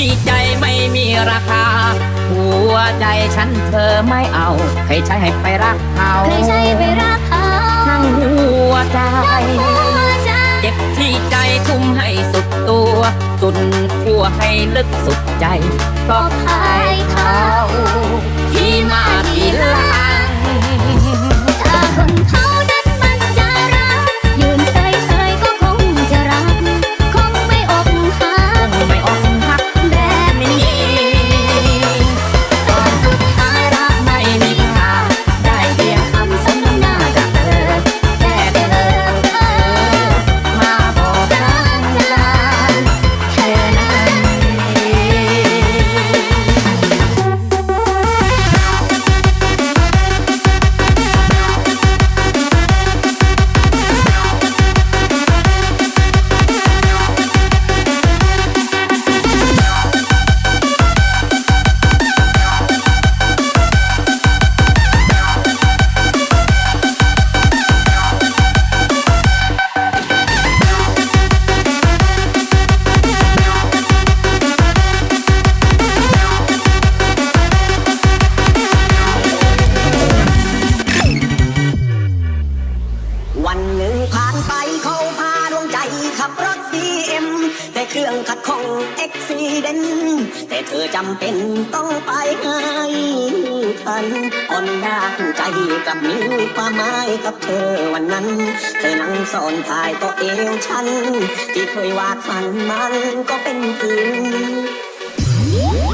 ที่ใจไม่มีราคา หัวใจฉันเธอไม่เอาใครใช้ให้ไปรักเขาใครใช้ไปรักเขาทั้งหัวใจเจ็บที่ใจทุ่มให้สุดตัว สุดขัวให้ลึกสุดใจเพราะใครเขาที่มาทีหลั เครื่องขัดของเอ็กซิเดนแต่เธอจำเป็นต้องไปให้ทันออนดาคู่ใจกับมีความหมายกับเธอวันนั้น เธอนั่งสอนทายก็เอวฉัน ที่เคยวาดฝันมันก็เป็นจริง